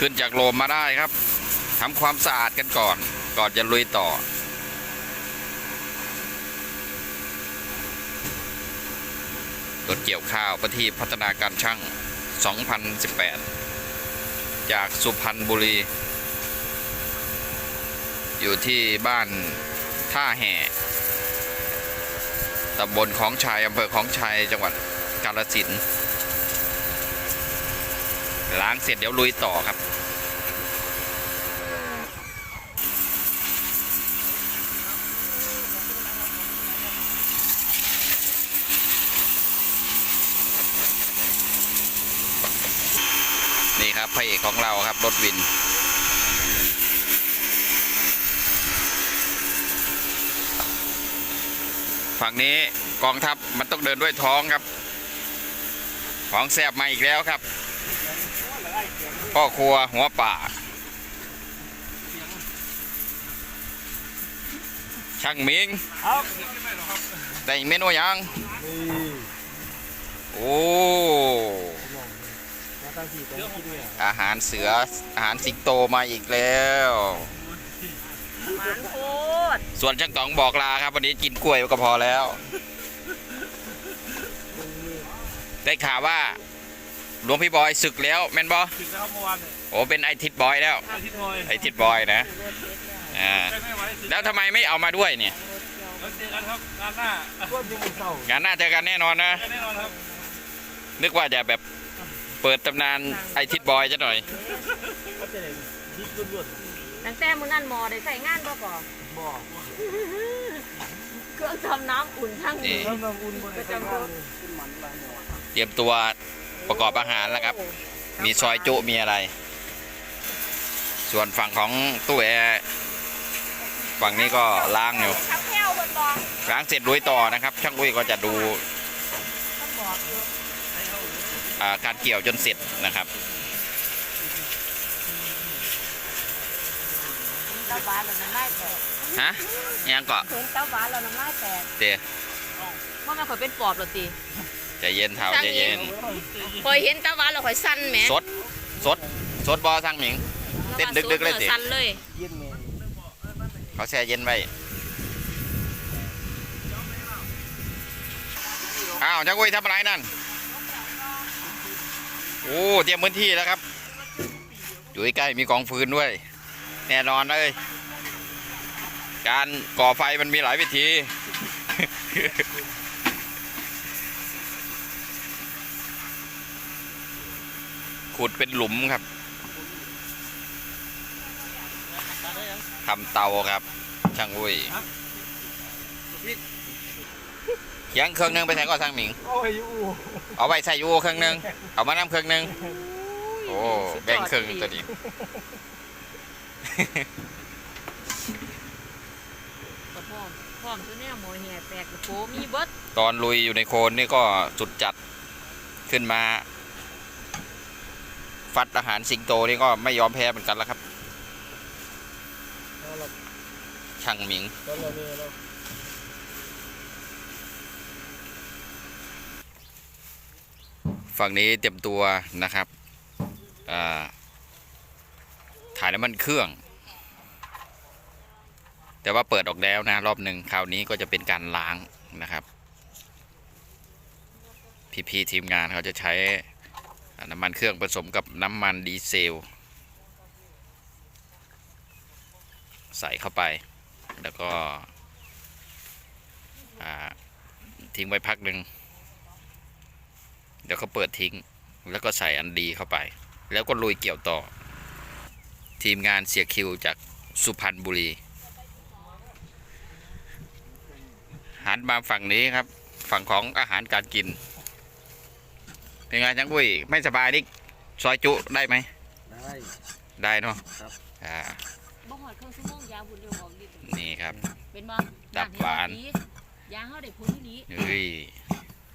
ขึ้นจากโลมมาได้ครับทำความสะอาดกันก่อน ก่อนจะลุยต่อ รถเกี่ยวข้าวประทีปพัฒนาการช่าง 2018 จากสุพรรณบุรี อยู่ที่บ้านท่าแห่ตำบลของชัยอำเภอของชัยจังหวัดกาฬสินธุ์ ล้างเสร็จเดี๋ยวลุยต่อครับ นี่ครับพระเอกของเราครับ รถวินฝั่งนี้กองทัพมันต้องเดินด้วยท้องครับ ของแซบมาอีกแล้วครับ พ่อครัวหัวป่า ช่างหมิงครับได้เมนูยังนี่โอ้มาตั้งสี่ตัวที่ด้วยอาหารเสือ อาหารสิงโตมาอีกแล้วหวานโคตรส่วนช่างต๋องบอกลาครับ วันนี้กินกล้วยก็พอแล้ว ได้ข่าวว่า หลวงพี่บอยศึกแล้วแม่นบอถึงนะครับเมื่อวานเนี่ยโอ้เป็นไอทิดบอยแล้ว อาทิตย์ทอยไอทิดบอยนะอ่าไม่ไม่ไหวถึงแล้วทำไมไม่เอามาด้วยเนี่ย แล้วเจอกันครับงานหน้าก็ยังเศร้างานหน้าเจอกันแน่นอนนะ แน่นอนครับนึกว่าจะแบบเปิดตำนานไอทิดบอยจะหน่อย ก็จะได้ยิงรวดตั้งแต่มื้อนั้นหมอได้ใส่งานบ่ก่อๆบ่อเครื่องทำน้ำอุ่นทั้งนี่นี้น้ำน้ำอุ่นบนไอ้ข้างล่างเลยขึ้นมันลายหมอเตรียมตัว ประกอบอาหารแล้วครับ มีซอยจุมีอะไร ส่วนฝั่งของตู้แอร์ฝั่งนี้ก็ล้างอยู่ทับแก้วเพิ่นบอกล้างเสร็จลุยต่อนะครับ ช่างอุ้ยก็จะดูเพิ่นบอกอยู่อ่าการเกี่ยวจนเสร็จนะครับตาหวานแล้วน้ำลายแตกฮะยังก็ถึงตาหวานแล้วน้ำลายแตกเตะว่ามันข่อยเป็นปอบเหรอติ ใจเย็นเท่าใจเย็นข่อยเห็นตาหวานแล้วข่อยสั่นแหมสดสดสดบอสั่งหมิงเต้นดึกๆเลยสิสั่นเลยเย็นแม่เขาแช่เย็นไว้อ้าวช่างอุ้ยทำอะไรนั่นโอ้เตรียมพื้นที่แล้วครับอยู่ใกล้ๆมีกองฟืนด้วย แน่นอนเลยการก่อไฟมันมีหลายวิธี ขุดเป็นหลุมครับทำเตาครับ ช่างอุ้ยเขียงเครื่องหนึงไปใส่ก็ช่างหมิงโอ้ยอยู่เอาไว้ใส่อยูเครื่องหนึงเอามานำเครื่องหนึงโอ้แบ่งเครื่องตัวนี้ก็พร้อมพร้อมตัวเนี้ยหมอแห่แตกกระโปมีเบิดตอนลุยอยู่ในโคลนนี่ก็สุดจัดขึ้นมา ฟัดอาหารสิงโตนี่ก็ไม่ยอมแพ้เหมือนกันแล้วครับ ช่างหมิง ฝั่งนี้เตรียมตัวนะครับถ่ายน้ำมันเครื่อง แต่ว่าเปิดออกแล้วนะ รอบหนึ่งคราวนี้ก็จะเป็นการล้างนะครับ พี่ๆทีมงานเขาจะใช้ น้ำมันเครื่องผสมกับน้ำมันดีเซล ใส่เข้าไป แล้วก็ทิ้งไว้พักหนึ่งเดี๋ยวเขาเปิดทิ้ง แล้วก็ใส่อันดีเข้าไป แล้วก็ลุยเกี่ยวต่อ ทีมงานเสียคิวจากสุพรรณบุรี หันมาฝั่งนี้ครับ ฝั่งของอาหารการกิน เป็นไงจังกุ้ยไม่สบายนี่ซอยจุได้ไหมได้ ได้เนาะครับ อ่าบ่ฮอดครึ่งชั่วโมงยาบุญเร็วออกดินี่ครับ เป็นบ่ดับหวาน ยาเฮาได้ผลที่นี้เฮ้ย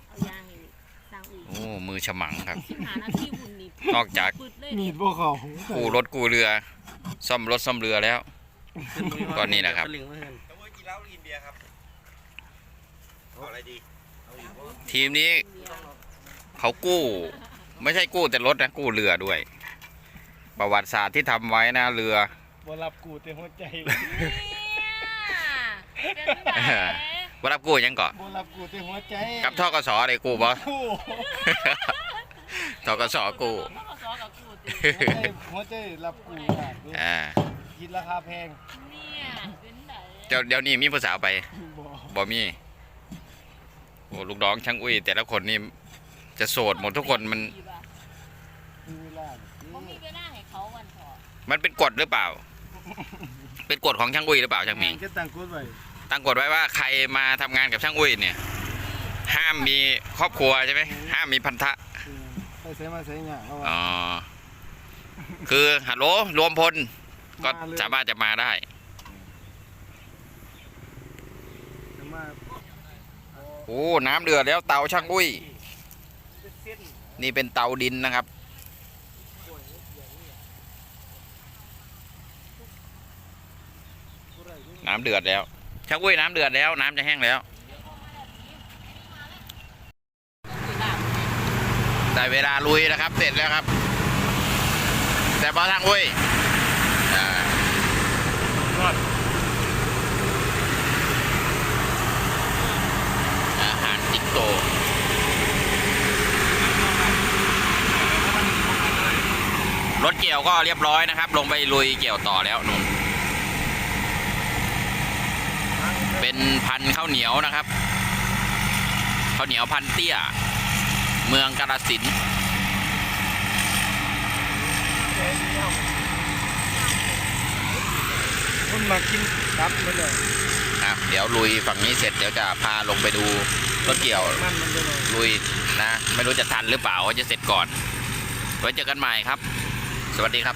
เอายาให้สร้างอุ่นโอ้มือฉมังครับหาหน้าที่บุญนี่นอกจากปึดเลยมีนี่ดพวกเขากู้รถกู้เรือ ซ่อมรถซ่อมเรือแล้ว ตอนนี้นะครับ ลิงมาเห็นทีมนี้ เขากู้ ไม่ใช่กู้แต่รถนะกู้เรือด้วย ประวัติศาสตร์ที่ทำไว้นะเรือบ่รับกูแต่หัวใจเนี่ยเป็นไงว่ารับกู้ยังก่อนบ่รับกูแต่หัวใจกับทกสอะไรกู้บ่ กูทกสกู้ ทกสกับกูติหัวใจหัวใจรับกูยากเด้อ่าคิดราคาแพงเนี่ยเป็นไงเดี๋ยวเดี๋ยวนี้มีผู้สาวไปบ่บ่มีโอ้ลูกน้องช่างอุ้ย แต่ละคนนี่ จะโสดหมดทุกคนมัน มีเวลาเขามีเวลาให้เขาวันเถอะมันเป็นกฎหรือเปล่า เป็นกฎของช่างอุ้ยหรือเปล่าช่างหมิงก็ตั้งกฎไว้ตั้งกฎไว้ว่าใครมาทำงานกับช่างอุ้ยเนี่ย ห้ามมีครอบครัวใช่ไหมห้ามมีพันธะไปใส่มาใส่หยังเอาอ๋ว่าอคือฮัลโหลรวมพลก็มาเลยสามารถจะมาได้ จะมาโอ้น้ำเดือดแล้วเตาช่างอุ้ยเป็นเส้ นี่เป็นเตาดินนะครับ น้ำเดือดแล้วช่าอุ้ยน้ำเดือดแล้ว น้ำจะแห้งแล้ว ได้เวลาลุยแล้วครับ เสร็จแล้วครับ แต่พอทางอุ้ยอารอดอาหารติ๊กโต รถเกี่ยวก็เรียบร้อยนะครับ ลงไปลุยเกี่ยวต่อแล้วนุ่นเป็นพันธุ์ข้าวเหนียวนะครับข้าวเหนียวพันธุ์เตี้ย เมืองกาฬสินธุ์คนมากินตับมันเลยครับเดี๋ยวลุยฝั่งนี้เสร็จเดี๋ยวจะพาลงไปดูรถเกี่ยวมันมันจะเลยลุยนะ ไม่รู้จะทันหรือเปล่าว่าจะเสร็จก่อนไว้เจอกันใหม่ครับ สวัสดีครับ